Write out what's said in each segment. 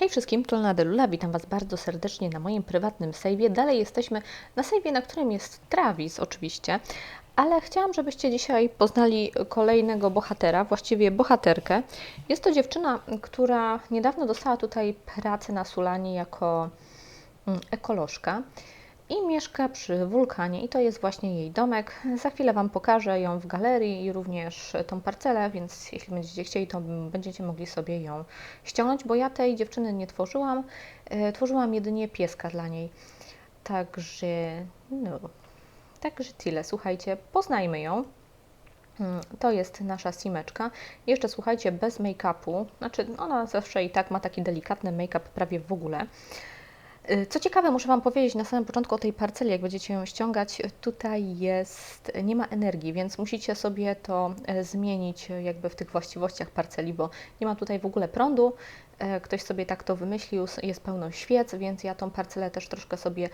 Hej wszystkim, Tolna Delula, witam Was bardzo serdecznie na moim prywatnym sejwie. Dalej jesteśmy na sejwie, na którym jest Travis oczywiście, ale chciałam, żebyście dzisiaj poznali kolejnego bohatera, właściwie bohaterkę. Jest to dziewczyna, która niedawno dostała tutaj pracę na Sulanie jako mm, ekolożka i mieszka przy wulkanie i to jest właśnie jej domek. Za chwilę Wam pokażę ją w galerii i również tą parcelę, więc jeśli będziecie chcieli, to będziecie mogli sobie ją ściągnąć, bo ja tej dziewczyny nie tworzyłam, e, tworzyłam jedynie pieska dla niej. Także, no, także tyle. Słuchajcie, poznajmy ją. Mm, To jest nasza simeczka. Jeszcze słuchajcie, bez make-upu. Znaczy, ona zawsze i tak ma taki delikatny make-up prawie w ogóle. Y, Co ciekawe, muszę Wam powiedzieć na samym początku o tej parceli, jak będziecie ją ściągać, tutaj jest, nie ma energii, więc musicie sobie to zmienić jakby w tych właściwościach parceli, bo nie ma tutaj w ogóle prądu. Ktoś sobie tak to wymyślił, jest pełno świec, więc ja tą parcelę też troszkę sobie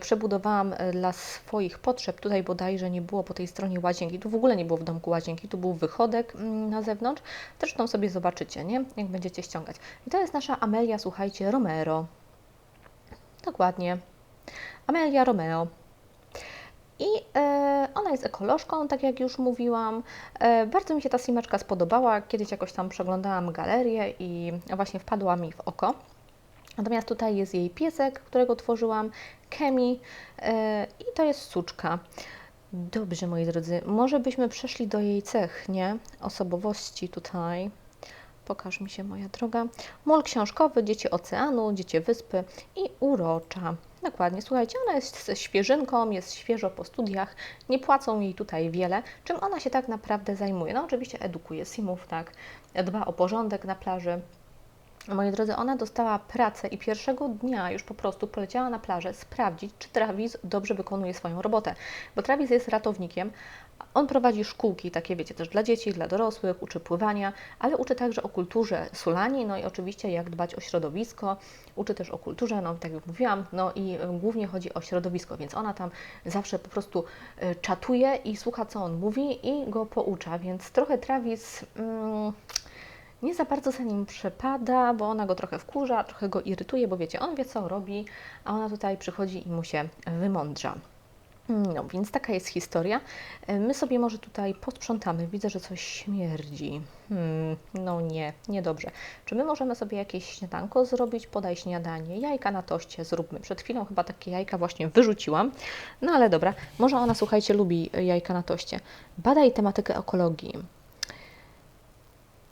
przebudowałam dla swoich potrzeb. Tutaj bodajże nie było po tej stronie łazienki, tu w ogóle nie było w domku łazienki, tu był wychodek mm, na zewnątrz. Zresztą sobie zobaczycie, nie? Jak będziecie ściągać. I to jest nasza Amelia, słuchajcie, Romero. Dokładnie. Amelia Romeo. I e, ona jest ekolożką, tak jak już mówiłam. E, bardzo mi się ta simeczka spodobała. Kiedyś jakoś tam przeglądałam galerię i właśnie wpadła mi w oko. Natomiast tutaj jest jej piesek, którego tworzyłam, Kemi e, i to jest suczka. Dobrze, moi drodzy, może byśmy przeszli do jej cech, nie? Osobowości tutaj. Pokaż mi się, moja droga. Mol książkowy, dzieci oceanu, dzieci wyspy i urocza. Dokładnie, słuchajcie, ona jest świeżynką, jest świeżo po studiach, nie płacą jej tutaj wiele. Czym ona się tak naprawdę zajmuje? No oczywiście edukuje simów, tak, dba o porządek na plaży. Moi drodzy, ona dostała pracę i pierwszego dnia już po prostu poleciała na plażę sprawdzić, czy Travis dobrze wykonuje swoją robotę. Bo Travis jest ratownikiem, on prowadzi szkółki, takie wiecie, też dla dzieci, dla dorosłych, uczy pływania, ale uczy także o kulturze Sulani, no i oczywiście jak dbać o środowisko, uczy też o kulturze, no tak jak mówiłam, no i y, głównie chodzi o środowisko, więc ona tam zawsze po prostu y, czatuje i słucha, co on mówi i go poucza, więc trochę Travis... Mm, nie za bardzo za nim przepada, bo ona go trochę wkurza, trochę go irytuje, bo wiecie, on wie co robi, a ona tutaj przychodzi i mu się wymądrza. No, więc taka jest historia. E, My sobie może tutaj posprzątamy. Widzę, że coś śmierdzi. Hmm, no nie, niedobrze. Czy my możemy sobie jakieś śniadanko zrobić? Podaj śniadanie. Jajka na toście zróbmy. Przed chwilą chyba takie jajka właśnie wyrzuciłam. No ale dobra, może ona, słuchajcie, lubi jajka na toście. Badaj tematykę ekologii.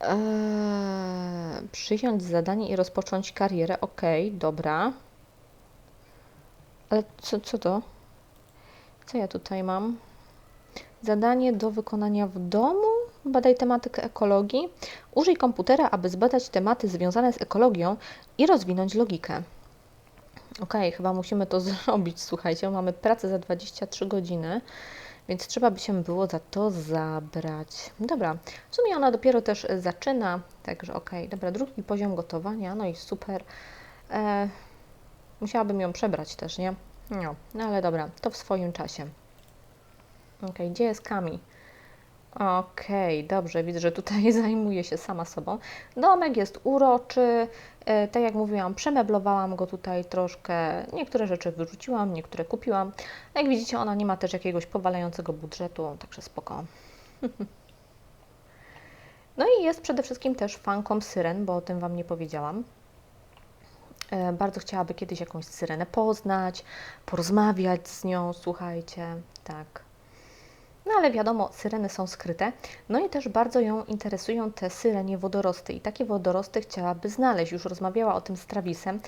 Eee, przyjąć zadanie i rozpocząć karierę. Okej, dobra. Ale co, co to? Co ja tutaj mam? Zadanie do wykonania w domu. Badaj tematykę ekologii. Użyj komputera, aby zbadać tematy związane z ekologią i rozwinąć logikę. Okej, chyba musimy to zrobić. Słuchajcie, mamy pracę za 23 godziny, więc trzeba by się było za to zabrać. Dobra, w sumie ona dopiero też zaczyna, także okej, dobra, drugi poziom gotowania, no i super. E, musiałabym ją przebrać też, nie? No, no ale dobra, to w swoim czasie. Okej, gdzie jest Kami? Okej, dobrze, widzę, że tutaj zajmuje się sama sobą. Domek jest uroczy, e, tak jak mówiłam, przemeblowałam go tutaj troszkę. Niektóre rzeczy wyrzuciłam, niektóre kupiłam. Jak widzicie, ona nie ma też jakiegoś powalającego budżetu, także spoko. No i jest przede wszystkim też fanką syren, bo o tym Wam nie powiedziałam. E, Bardzo chciałaby kiedyś jakąś syrenę poznać, porozmawiać z nią, słuchajcie, tak. No ale wiadomo, syreny są skryte. No i też bardzo ją interesują te syrenie wodorosty i takie wodorosty chciałaby znaleźć. Już rozmawiała o tym z Travisem,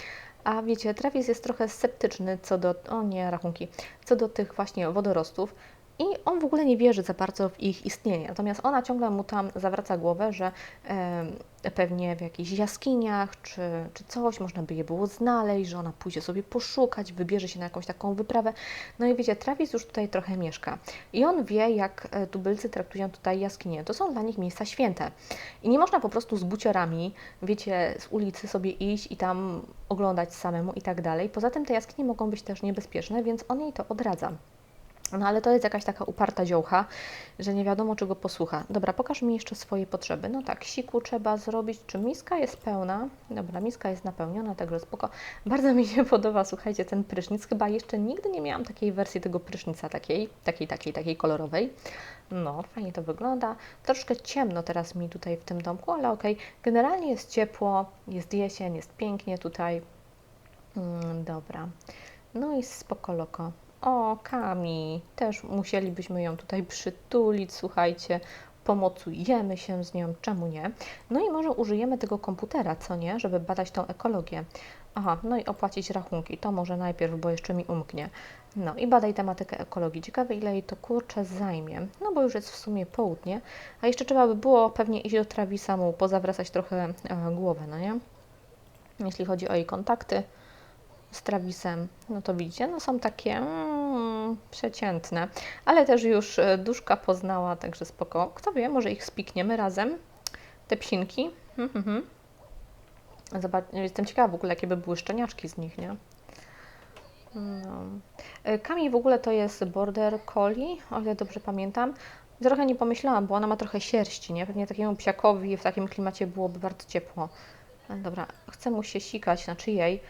a wiecie, Travis jest trochę sceptyczny co do, o nie, rachunki, co do tych właśnie wodorostów. I on w ogóle nie wierzy za bardzo w ich istnienie. Natomiast ona ciągle mu tam zawraca głowę, że e, pewnie w jakichś jaskiniach czy, czy coś można by je było znaleźć, że ona pójdzie sobie poszukać, wybierze się na jakąś taką wyprawę. No i wiecie, Travis już tutaj trochę mieszka. I on wie, jak e, tubylcy traktują tutaj jaskinie. To są dla nich miejsca święte. I nie można po prostu z buciorami, wiecie, z ulicy sobie iść i tam oglądać samemu i tak dalej. Poza tym te jaskinie mogą być też niebezpieczne, więc on jej to odradza. No ale to jest jakaś taka uparta dziołcha, że nie wiadomo czego posłucha. Dobra, pokaż mi jeszcze swoje potrzeby. No tak, siku trzeba zrobić. Czy miska jest pełna? Dobra, miska jest napełniona, także spoko. Bardzo mi się podoba, słuchajcie, ten prysznic. Chyba jeszcze nigdy nie miałam takiej wersji tego prysznica, takiej, takiej, takiej, takiej kolorowej. No, fajnie to wygląda. Troszkę ciemno teraz mi tutaj w tym domku, ale okej. Generalnie jest ciepło, jest jesień, jest pięknie tutaj. Mm, dobra. No i spoko loko. O, Kami, też musielibyśmy ją tutaj przytulić, słuchajcie, pomocujemy się z nią, czemu nie? No i może użyjemy tego komputera, co nie, żeby badać tą ekologię. Aha, no i opłacić rachunki, to może najpierw, bo jeszcze mi umknie. No i badaj tematykę ekologii. Ciekawe, ile jej to kurczę zajmie. No bo już jest w sumie południe, a jeszcze trzeba by było pewnie iść do Travisa mu pozawracać trochę e, głowę, no nie? Jeśli chodzi o jej kontakty z Travisem, no to widzicie, no są takie mm, przeciętne, ale też już e, duszka poznała, także spoko. Kto wie, może ich spikniemy razem, te psinki. Mhm, mhm. Zobacz, jestem ciekawa w ogóle, jakie by były szczeniaczki z nich, nie? No. E, Kami w ogóle to jest border collie, o ile dobrze pamiętam. Trochę nie pomyślałam, bo ona ma trochę sierści, nie? Pewnie takiemu psiakowi w takim klimacie byłoby bardzo ciepło. E, Dobra, chcę mu się sikać, znaczy jej.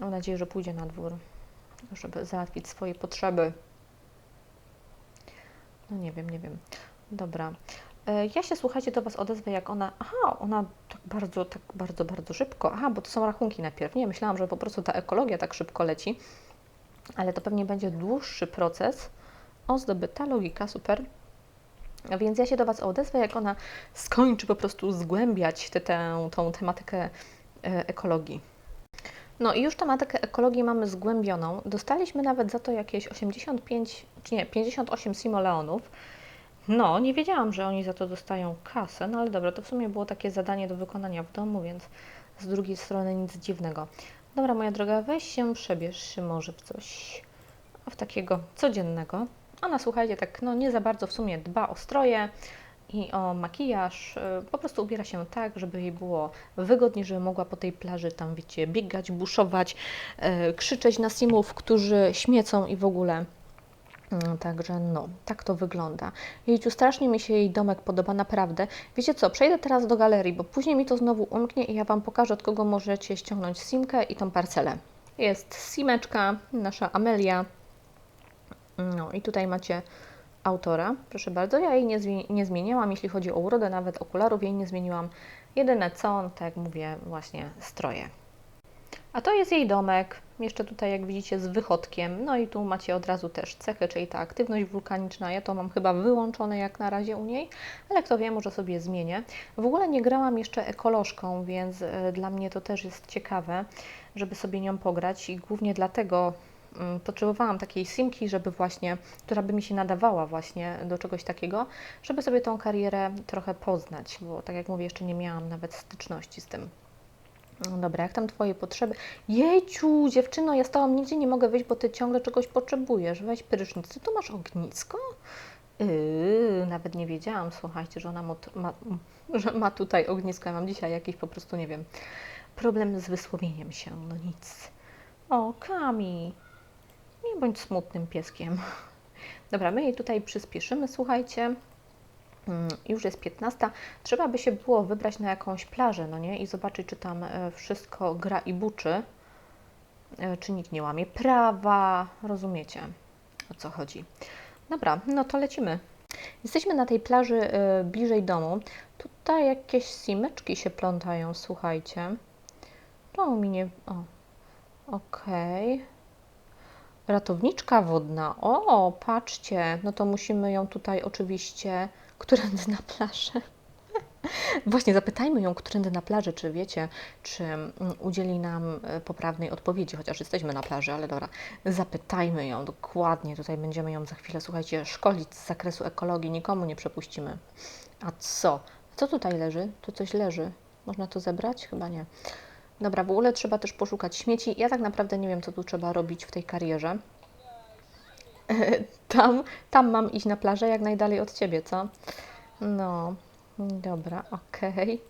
Mam nadzieję, że pójdzie na dwór, żeby załatwić swoje potrzeby. No nie wiem, nie wiem. Dobra. E, Ja się, słuchajcie, do Was odezwę, jak ona... Aha, ona tak bardzo, tak bardzo, bardzo szybko. Aha, bo to są rachunki najpierw. Nie, myślałam, że po prostu ta ekologia tak szybko leci. Ale to pewnie będzie dłuższy proces. O, zdobyta logika, super. A Więc ja się do Was odezwę, jak ona skończy po prostu zgłębiać tę, tę, tą tematykę e, ekologii. No i już tematykę ekologii mamy zgłębioną. Dostaliśmy nawet za to jakieś 85, czy nie, 58 simoleonów. No, nie wiedziałam, że oni za to dostają kasę, no ale dobra, to w sumie było takie zadanie do wykonania w domu, więc z drugiej strony nic dziwnego. Dobra, moja droga, weź się, przebierz się może w coś w takiego codziennego. Ona, słuchajcie, tak no nie za bardzo w sumie dba o stroje i o makijaż. y, Po prostu ubiera się tak, żeby jej było wygodnie, żeby mogła po tej plaży tam, wiecie, biegać, buszować, e, krzyczeć na simów, którzy śmiecą i w ogóle. Mm, Także no, tak to wygląda. Jejciu, strasznie mi się jej domek podoba, naprawdę. Wiecie co, przejdę teraz do galerii, bo później mi to znowu umknie i ja Wam pokażę, od kogo możecie ściągnąć simkę i tą parcelę. Jest simeczka, nasza Amelia. No i tutaj macie autora, proszę bardzo. Ja jej nie, zmi- nie zmieniłam, jeśli chodzi o urodę, nawet okularów jej nie zmieniłam. Jedyne co, tak jak mówię, właśnie stroje. A to jest jej domek, jeszcze tutaj jak widzicie z wychodkiem. No i tu macie od razu też cechy, czyli ta aktywność wulkaniczna. Ja to mam chyba wyłączone jak na razie u niej, ale kto wie, może sobie zmienię. W ogóle nie grałam jeszcze ekolożką, więc e, dla mnie to też jest ciekawe, żeby sobie nią pograć i głównie dlatego potrzebowałam takiej simki, żeby właśnie, która by mi się nadawała właśnie do czegoś takiego, żeby sobie tą karierę trochę poznać, bo tak jak mówię, jeszcze nie miałam nawet styczności z tym. No dobra, jak tam Twoje potrzeby? Jejciu, dziewczyno, ja Tobą nigdzie nie mogę wyjść, bo Ty ciągle czegoś potrzebujesz. Weź prysznic. Ty tu masz ognisko? Yy, nawet nie wiedziałam, słuchajcie, że ona ma, ma, że ma tutaj ognisko. Ja mam dzisiaj jakiś po prostu, nie wiem, problem z wysłowieniem się. No nic. O, Kami, nie bądź smutnym pieskiem. Dobra, my jej tutaj przyspieszymy, słuchajcie. Mm, Już jest 15. Trzeba by się było wybrać na jakąś plażę, no nie? I zobaczyć, czy tam e, wszystko gra i buczy, e, czy nikt nie łamie prawa. Rozumiecie, o co chodzi. Dobra, no to lecimy. Jesteśmy na tej plaży e, bliżej domu. Tutaj jakieś simeczki się plątają, słuchajcie. To mi nie... O, okej. Ratowniczka wodna. O, patrzcie. No to musimy ją tutaj oczywiście... Którędy na plażę? Właśnie zapytajmy ją, którędy na plaży, czy wiecie, czy mm, udzieli nam e, poprawnej odpowiedzi, chociaż jesteśmy na plaży, ale dobra, zapytajmy ją dokładnie. Tutaj będziemy ją za chwilę, słuchajcie, szkolić z zakresu ekologii, nikomu nie przepuścimy. A co? Co tutaj leży? Tu coś leży. Można to zebrać? Chyba nie. Dobra, w ogóle trzeba też poszukać śmieci. Ja tak naprawdę nie wiem, co tu trzeba robić w tej karierze. Tam, tam mam iść na plażę, jak najdalej od Ciebie, co? No, dobra, okej.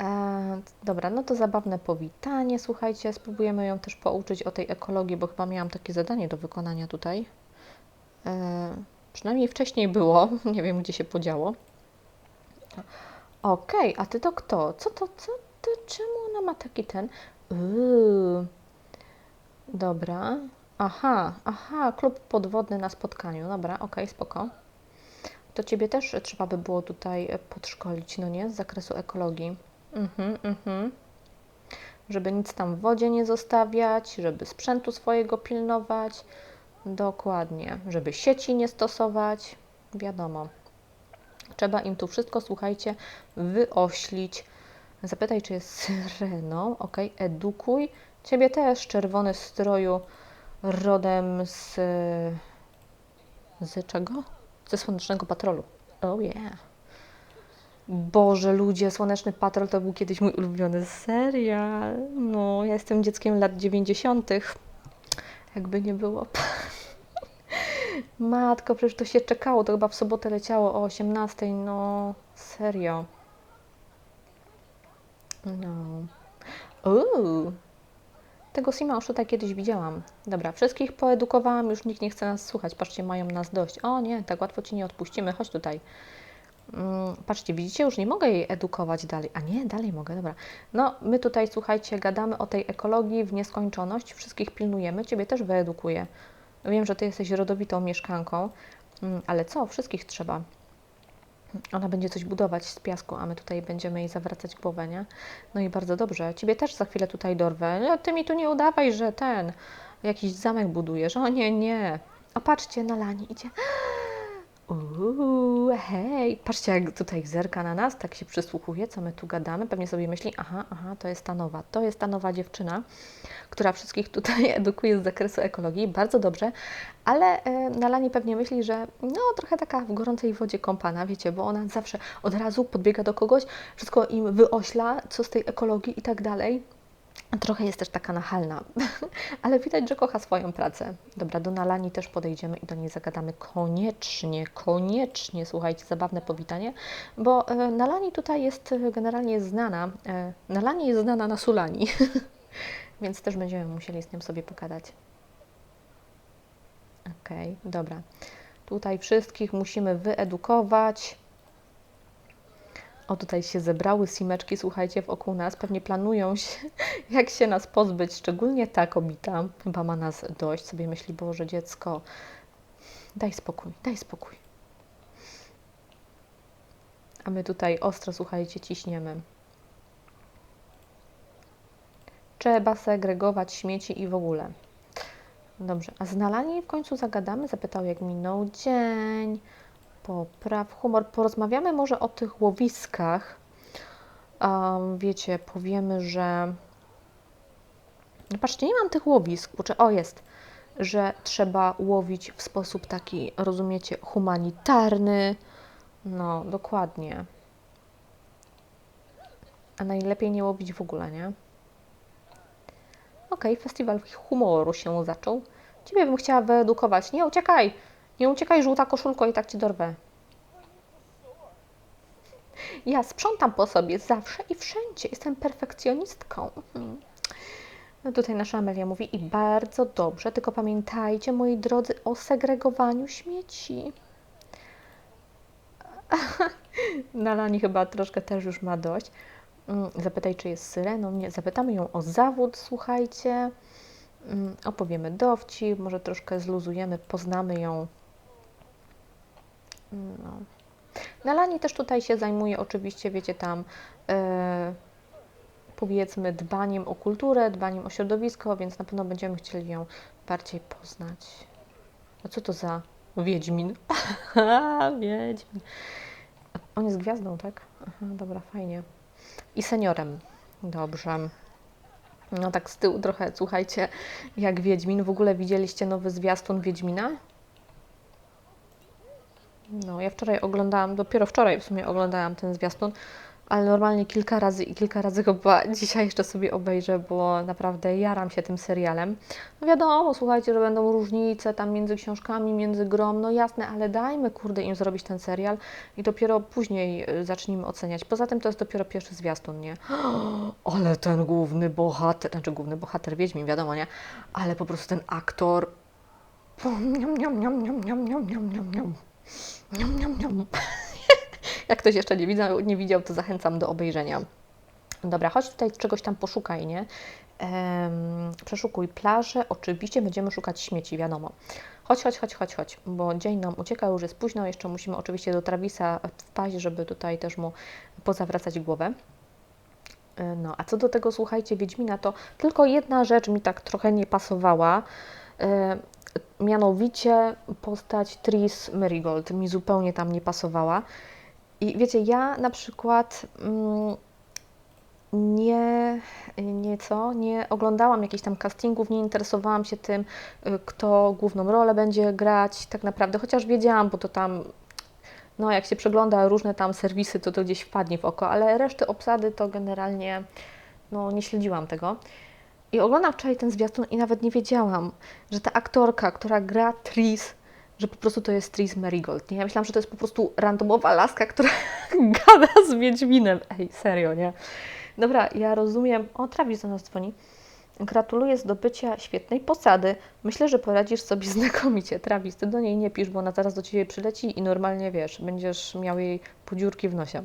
E, Dobra, no to zabawne powitanie. Słuchajcie, spróbujemy ją też pouczyć o tej ekologii, bo chyba miałam takie zadanie do wykonania tutaj. E, przynajmniej wcześniej było, nie wiem gdzie się podziało. Okej, a ty to kto? Co to, co to, czemu ona ma taki ten? Uuu. Dobra. Aha, aha, klub podwodny na spotkaniu. Dobra, okej, spoko. To ciebie też trzeba by było tutaj e, podszkolić, no nie? Z zakresu ekologii. Mhm, mhm. Żeby nic tam w wodzie nie zostawiać, żeby sprzętu swojego pilnować. Dokładnie. Żeby sieci nie stosować. Wiadomo. Trzeba im tu wszystko, słuchajcie, wyoślić. Zapytaj, czy jest syreną. Ok, edukuj. Ciebie też, czerwony stroju, rodem z. Z czego? Ze słonecznego patrolu. Oh yeah. Boże, ludzie, Słoneczny Patrol to był kiedyś mój ulubiony serial. No, ja jestem dzieckiem lat 90. Jakby nie było. Matko, przecież to się czekało, to chyba w sobotę leciało o 18. No, serio. No. Uuu. Tego Sima tutaj kiedyś widziałam. Dobra, wszystkich poedukowałam, już nikt nie chce nas słuchać. Patrzcie, mają nas dość. O nie, tak łatwo Ci nie odpuścimy, chodź tutaj. Mm, patrzcie, widzicie, już nie mogę jej edukować dalej. A nie, dalej mogę, dobra. No, my tutaj, słuchajcie, gadamy o tej ekologii w nieskończoność, wszystkich pilnujemy, Ciebie też wyedukuję. Wiem, że Ty jesteś rodowitą mieszkanką, mm, ale co, wszystkich trzeba. Ona będzie coś budować z piasku, a my tutaj będziemy jej zawracać głowę, nie? No i bardzo dobrze. Ciebie też za chwilę tutaj dorwę. No, ty mi tu nie udawaj, że ten, jakiś zamek budujesz. O nie, nie. O, patrzcie, na lani idzie. Uuu, hej, patrzcie jak tutaj zerka na nas, tak się przysłuchuje, co my tu gadamy. Pewnie sobie myśli, aha, aha, to jest ta nowa, to jest ta nowa dziewczyna, która wszystkich tutaj edukuje z zakresu ekologii, bardzo dobrze, ale e, na Lani pewnie myśli, że no trochę taka w gorącej wodzie kąpana, wiecie, bo ona zawsze od razu podbiega do kogoś, wszystko im wyośla, co z tej ekologii i tak dalej. Trochę jest też taka nachalna, ale widać, że kocha swoją pracę. Dobra, do Nalani też podejdziemy i do niej zagadamy koniecznie, koniecznie, słuchajcie, zabawne powitanie, bo e, Nalani tutaj jest e, generalnie znana, e, Nalani jest znana na Sulani, więc też będziemy musieli z nią sobie pogadać. Okej, okay, dobra. Tutaj wszystkich musimy wyedukować. O, tutaj się zebrały simeczki, słuchajcie, wokół nas. Pewnie planują się, jak się nas pozbyć, szczególnie ta kobita. Chyba ma nas dość. Sobie myśli, Boże, dziecko, daj spokój, daj spokój. A my tutaj ostro, słuchajcie, ciśniemy. Trzeba segregować śmieci i w ogóle. Dobrze, a z Nalani w końcu zagadamy? Zapytał, jak minął dzień popraw humor. Porozmawiamy może o tych łowiskach. Um, wiecie, powiemy, że. No patrzcie, nie mam tych łowisk. Kurczę, o jest, że trzeba łowić w sposób taki, rozumiecie, humanitarny. No, dokładnie. A najlepiej nie łowić w ogóle, nie? Okej, okay, festiwal humoru się zaczął. Ciebie bym chciała wyedukować. Nie uciekaj! Nie uciekaj, żółta koszulko, i tak ci dorwę. Ja sprzątam po sobie zawsze i wszędzie. Jestem perfekcjonistką. Mhm. No tutaj nasza Amelia mówi i bardzo dobrze, tylko pamiętajcie, moi drodzy, o segregowaniu śmieci. Nalani chyba troszkę też już ma dość. Mm, zapytaj, czy jest syreną. Nie, zapytamy ją o zawód, słuchajcie. Mm, opowiemy dowcip, może troszkę zluzujemy, poznamy ją no. Nalani też tutaj się zajmuje oczywiście, wiecie, tam e, powiedzmy dbaniem o kulturę, dbaniem o środowisko, więc na pewno będziemy chcieli ją bardziej poznać. A co to za Wiedźmin? Wiedźmin. On jest gwiazdą, tak? Aha, dobra, fajnie. I seniorem. Dobrze. No tak z tyłu trochę, słuchajcie, jak Wiedźmin. W ogóle widzieliście nowy zwiastun Wiedźmina? No, ja wczoraj oglądałam, dopiero wczoraj w sumie oglądałam ten zwiastun, ale normalnie kilka razy i kilka razy go dzisiaj jeszcze sobie obejrzę, bo naprawdę jaram się tym serialem. No wiadomo, słuchajcie, że będą różnice tam między książkami, między grom, no jasne, ale dajmy kurde im zrobić ten serial i dopiero później y, zacznijmy oceniać. Poza tym to jest dopiero pierwszy zwiastun, nie? Ale ten główny bohater, znaczy główny bohater Wiedźmin, wiadomo, nie? Ale po prostu ten aktor Niam, niam, niam, niam, niam, niam, niam, niam, Niam, niam, niam. Jak ktoś jeszcze nie widział, nie widział, to zachęcam do obejrzenia. Dobra, chodź tutaj czegoś tam poszukaj, nie? Em, przeszukuj plażę, oczywiście będziemy szukać śmieci, wiadomo. Chodź, chodź, chodź, chodź, chodź, bo dzień nam ucieka, już jest późno, jeszcze musimy oczywiście do Travisa wpaść, żeby tutaj też mu pozawracać głowę. E, No, a co do tego, słuchajcie, Wiedźmina, to tylko jedna rzecz mi tak trochę nie pasowała. Mianowicie postać Tris Merigold mi zupełnie tam nie pasowała. I wiecie, ja na przykład mm, nie, nie co, nie oglądałam jakichś tam castingów, nie interesowałam się tym, kto główną rolę będzie grać, tak naprawdę, chociaż wiedziałam, bo to tam, no jak się przegląda różne tam serwisy, to to gdzieś wpadnie w oko, ale reszty obsady to generalnie, no nie śledziłam tego. I oglądam wczoraj ten zwiastun i nawet nie wiedziałam, że ta aktorka, która gra Tris, że po prostu to jest Tris Merigold. Nie? Ja myślałam, że to jest po prostu randomowa laska, która gada z Wiedźminem. Ej, serio, nie? Dobra, ja rozumiem. O, Travis do nas dzwoni. Gratuluję zdobycia świetnej posady. Myślę, że poradzisz sobie znakomicie. Travis, ty do niej nie pisz, bo ona zaraz do ciebie przyleci i normalnie wiesz, będziesz miał jej podziurki w nosie.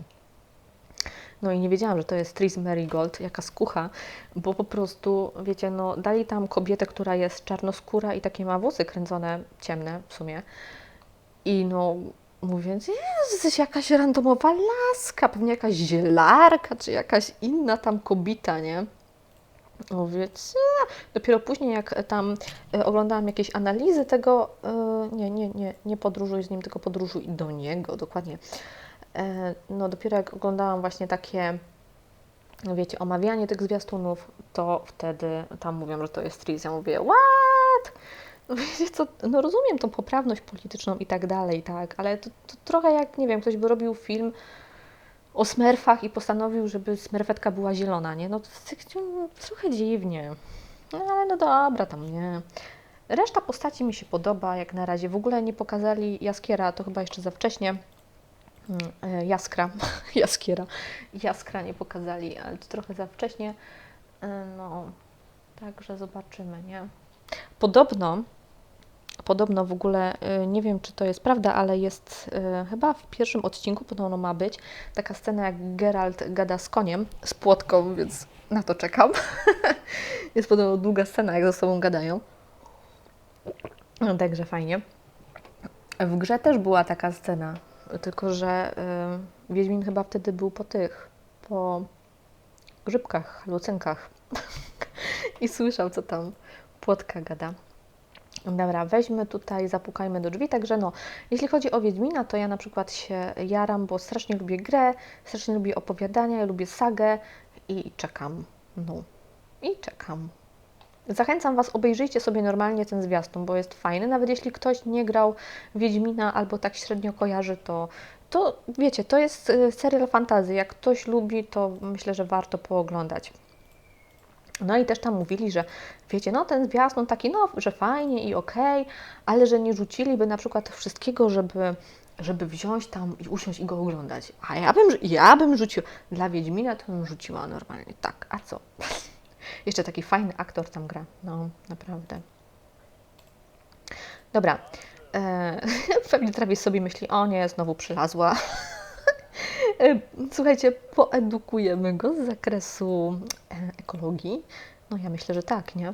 No i nie wiedziałam, że to jest Tris Merigold, jaka skucha, bo po prostu, wiecie, no dali tam kobietę, która jest czarnoskóra i takie ma włosy kręcone, ciemne w sumie. I no, mówiąc, jest jakaś randomowa laska, pewnie jakaś zielarka, czy jakaś inna tam kobita, nie? No więc dopiero później, jak tam e, oglądałam jakieś analizy tego, e, nie, nie, nie, nie podróżuj z nim, tylko podróżuj do niego, dokładnie. E, No dopiero jak oglądałam właśnie takie, no wiecie, omawianie tych zwiastunów, to wtedy tam mówią, że to jest Tris. Ja mówię, what? No wiecie co, no rozumiem tą poprawność polityczną i tak dalej, tak, ale to, to trochę jak, nie wiem, ktoś by robił film o smerfach i postanowił, żeby smerfetka była zielona, nie? No to jest trochę dziwnie. No ale no dobra, tam nie. Reszta postaci mi się podoba, jak na razie. W ogóle nie pokazali Jaskiera, to chyba jeszcze za wcześnie. Mm, e, Jaskra, Jaskiera, Jaskra nie pokazali, ale to trochę za wcześnie. E, No, także zobaczymy, nie? Podobno, podobno w ogóle, y, nie wiem czy to jest prawda, ale jest chyba w pierwszym odcinku, podobno ma być taka scena jak Geralt gada z koniem, z płotką, więc na to czekam. jest podobno długa scena, jak ze sobą gadają. No, także fajnie. W grze też była taka scena, tylko że y, Wiedźmin chyba wtedy był po tych, po grzybkach, lucynkach i słyszał, co tam płotka gada. Dobra, weźmy tutaj, zapukajmy do drzwi. Także no, jeśli chodzi o Wiedźmina, to ja na przykład się jaram, bo strasznie lubię grę, strasznie lubię opowiadania, ja lubię sagę i czekam. No, i czekam. Zachęcam Was, obejrzyjcie sobie normalnie ten zwiastun, bo jest fajny. Nawet jeśli ktoś nie grał Wiedźmina albo tak średnio kojarzy, to, to wiecie, to jest y, serial fantazy. Jak ktoś lubi, to myślę, że warto pooglądać. No i też tam mówili, że wiecie, no ten zwiastun taki, no, że fajnie i okej, ale że nie rzuciliby na przykład wszystkiego, żeby, żeby wziąć tam i usiąść i go oglądać. A ja bym, ja bym rzuciła, dla Wiedźmina to bym rzuciła normalnie, tak, a co? Jeszcze taki fajny aktor tam gra, no, naprawdę. Dobra, e, pewnie Travis sobie myśli, o nie, znowu przylazła. E, Słuchajcie, poedukujemy go z zakresu e, ekologii. No ja myślę, że tak, nie?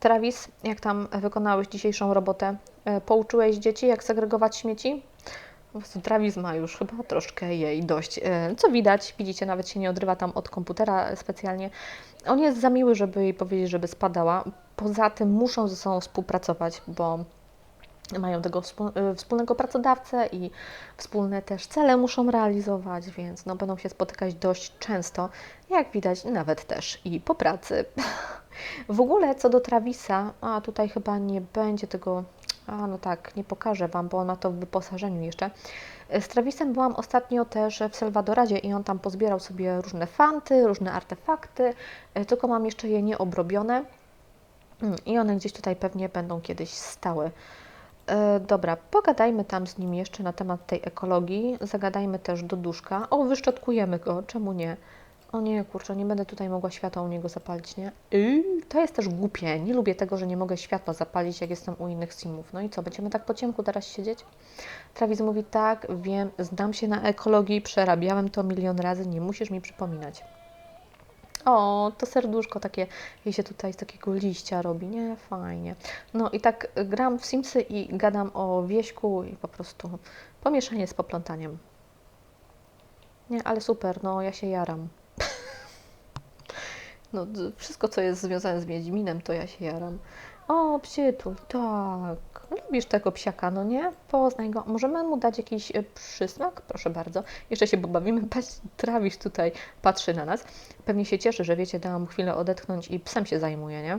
Travis, jak tam wykonałeś dzisiejszą robotę? E, Pouczyłeś dzieci, jak segregować śmieci? Po prostu Travis ma już chyba troszkę jej dość. E, Co widać, widzicie, nawet się nie odrywa tam od komputera specjalnie. On jest za miły, żeby jej powiedzieć, żeby spadała. Poza tym muszą ze sobą współpracować, bo mają tego y, wspólnego pracodawcę i wspólne też cele muszą realizować, więc no, będą się spotykać dość często, jak widać nawet też i po pracy. W ogóle co do Travisa, a tutaj chyba nie będzie tego, a no tak, nie pokażę Wam, bo on ma to w wyposażeniu jeszcze. Z Travisem byłam ostatnio też w Salvadoradzie i on tam pozbierał sobie różne fanty, różne artefakty, y, tylko mam jeszcze je nieobrobione Mm, i one gdzieś tutaj pewnie będą kiedyś stały. E, dobra, pogadajmy tam z nim jeszcze na temat tej ekologii. Zagadajmy też do duszka. O, wyszczotkujemy go, czemu nie? O nie, kurczę, nie będę tutaj mogła światła u niego zapalić, nie? Yy, to jest też głupie. Nie lubię tego, że nie mogę światła zapalić, jak jestem u innych simów. No i co, będziemy tak po ciemku teraz siedzieć? Travis mówi, tak, wiem, znam się na ekologii, przerabiałem to milion razy, nie musisz mi przypominać. O, to serduszko takie, jej się tutaj z takiego liścia robi, nie? Fajnie. No i tak gram w Simsy i gadam o wieśku i po prostu pomieszanie z poplątaniem. Nie, ale super, no ja się jaram. No, wszystko, co jest związane z Wiedźminem, to ja się jaram. O, psietul, tak. Lubisz tego psiaka, no nie? Poznaj go. Możemy mu dać jakiś e, przysmak? Proszę bardzo. Jeszcze się pobawimy. Travis tutaj patrzy na nas. Pewnie się cieszy, że wiecie, dałam mu chwilę odetchnąć i psem się zajmuje, nie?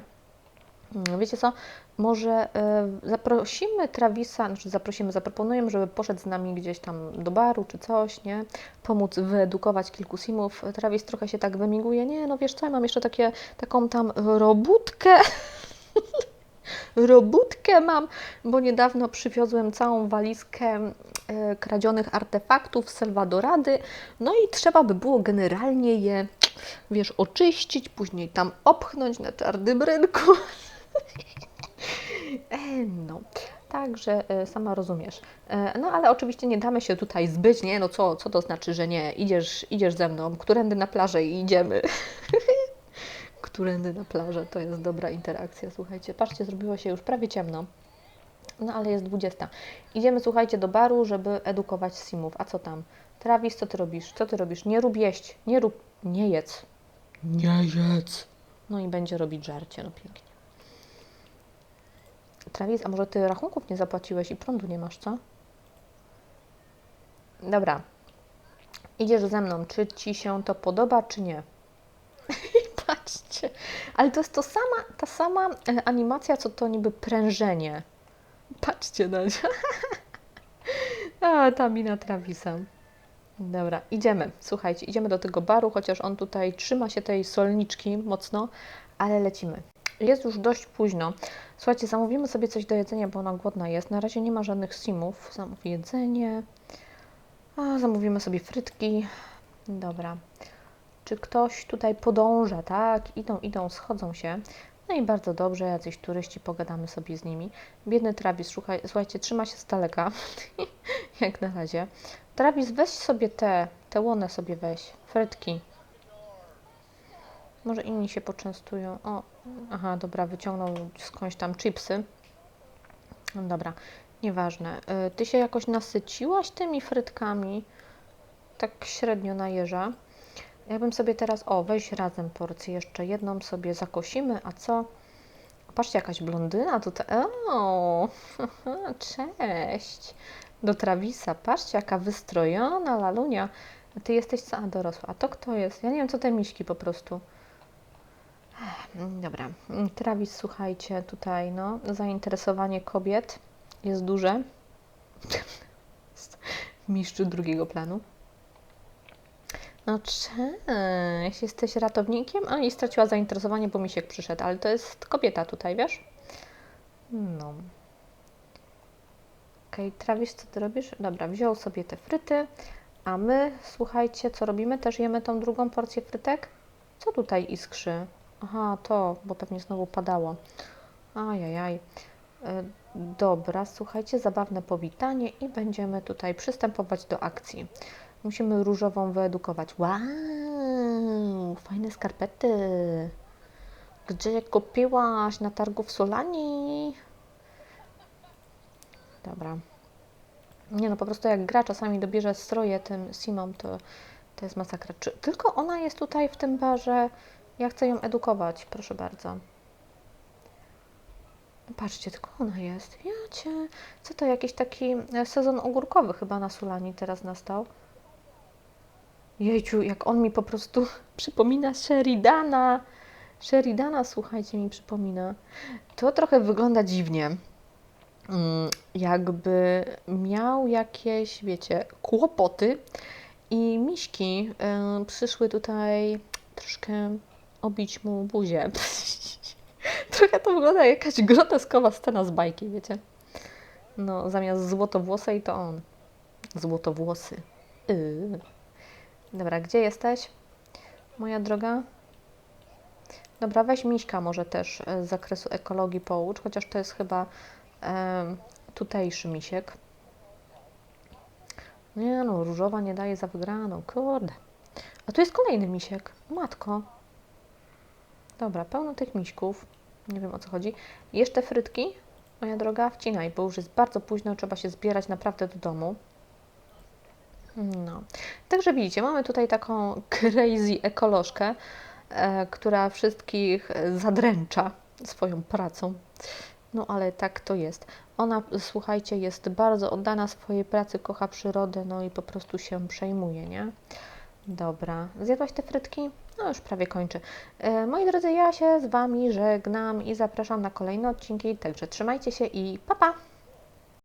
Mm, Wiecie co? Może e, zaprosimy Travisa, znaczy zaprosimy, zaproponujemy, żeby poszedł z nami gdzieś tam do baru czy coś, nie? Pomóc wyedukować kilku simów. Travis trochę się tak wymiguje. Nie, no wiesz co, ja mam jeszcze takie, taką tam robótkę. robótkę mam, bo niedawno przywiozłem całą walizkę e, kradzionych artefaktów z Salvadorady. No i trzeba by było generalnie je, wiesz, oczyścić, później tam opchnąć na czarnym rynku. E, No, także e, sama rozumiesz. E, No, ale oczywiście nie damy się tutaj zbyć, nie? No co, co to znaczy, że nie? Idziesz, idziesz ze mną, którędy na plażę i idziemy. Którędy na plażę, to jest dobra interakcja, słuchajcie. Patrzcie, zrobiło się już prawie ciemno. No, ale jest 20. Idziemy, słuchajcie, do baru, żeby edukować simów. A co tam? Travis, co ty robisz? Co ty robisz? Nie rób jeść, nie rób, nie jedz. Nie jedz. No i będzie robić żarcie, no pięknie. Travis, a może ty rachunków nie zapłaciłeś i prądu nie masz, co? Dobra. Idziesz ze mną. Czy ci się to podoba, czy nie? Patrzcie. Ale to jest to sama, ta sama e, animacja, co to niby prężenie. Patrzcie na nią. A, ta mina Travisa. Dobra, idziemy. Słuchajcie, idziemy do tego baru, chociaż on tutaj trzyma się tej solniczki mocno, ale lecimy. Jest już dość późno. Słuchajcie, zamówimy sobie coś do jedzenia, bo ona głodna jest. Na razie nie ma żadnych simów. Zamów jedzenie. A, zamówimy sobie frytki. Dobra. Czy ktoś tutaj podąża, tak? Idą, idą, schodzą się. No i bardzo dobrze, jacyś turyści, pogadamy sobie z nimi. Biedny Travis, słuchaj, słuchajcie, trzyma się z daleka, jak na razie. Travis, weź sobie te, te łone sobie weź, frytki. Może inni się poczęstują. O, aha, dobra, wyciągnął skądś tam chipsy. No dobra, nieważne. Y, Ty się jakoś nasyciłaś tymi frytkami? Tak średnio na jeża. Ja bym sobie teraz, o, weź razem porcję, jeszcze jedną sobie zakosimy, a co? Patrzcie, jakaś blondyna tutaj. O, cześć. Do Travisa, patrzcie, jaka wystrojona lalunia. A ty jesteś co? A, dorosła. A to kto jest? Ja nie wiem, co te miśki po prostu. Dobra. Travis, słuchajcie, tutaj, no, zainteresowanie kobiet jest duże. Mistrzu drugiego planu. No cześć, jesteś ratownikiem? A i straciła zainteresowanie, bo misiek przyszedł, ale to jest kobieta tutaj, wiesz? No. Okej, Travis, co ty robisz? Dobra, wziął sobie te fryty, a my, słuchajcie, co robimy? Też jemy tą drugą porcję frytek? Co tutaj iskrzy? Aha, to, bo pewnie znowu padało. Ajajaj. E, Dobra, słuchajcie, zabawne powitanie i będziemy tutaj przystępować do akcji. Musimy różową wyedukować. Wow, fajne skarpety. Gdzie je kupiłaś? Na targu w Solani? Dobra. Nie no, po prostu jak gra czasami dobierze stroje tym simom, to, to jest masakra. Czy tylko ona jest tutaj w tym barze? Ja chcę ją edukować, proszę bardzo. Patrzcie, tylko ona jest. Ja cię. Co to, jakiś taki e, sezon ogórkowy chyba na Sulani teraz nastał? Jejciu, jak on mi po prostu przypomina Sheridana. Sheridana, słuchajcie, mi przypomina. To trochę wygląda dziwnie. Mm, Jakby miał jakieś, wiecie, kłopoty i miśki przyszły tutaj troszkę obić mu buzię. Trochę to wygląda jak jakaś groteskowa scena z bajki, wiecie. No, zamiast złotowłosej to on. Złotowłosy. Yy. Dobra, gdzie jesteś? moja droga? Dobra, weź Miśka może też e, z zakresu ekologii poucz, chociaż to jest chyba em, tutejszy misiek. Nie no, różowa nie daje za wygraną, kurde. A tu jest kolejny misiek, matko. Dobra, pełno tych miśków. Nie wiem o co chodzi. Jeszcze frytki, moja droga, wcinaj, bo już jest bardzo późno, trzeba się zbierać naprawdę do domu. No. Także widzicie, mamy tutaj taką crazy ekolożkę, e, która wszystkich zadręcza swoją pracą. No ale tak to jest. Ona, słuchajcie, jest bardzo oddana swojej pracy, kocha przyrodę, no i po prostu się przejmuje, nie? Dobra. Zjadłaś te frytki? No już prawie kończę. E, moi drodzy, ja się z Wami żegnam i zapraszam na kolejne odcinki, także trzymajcie się i pa pa!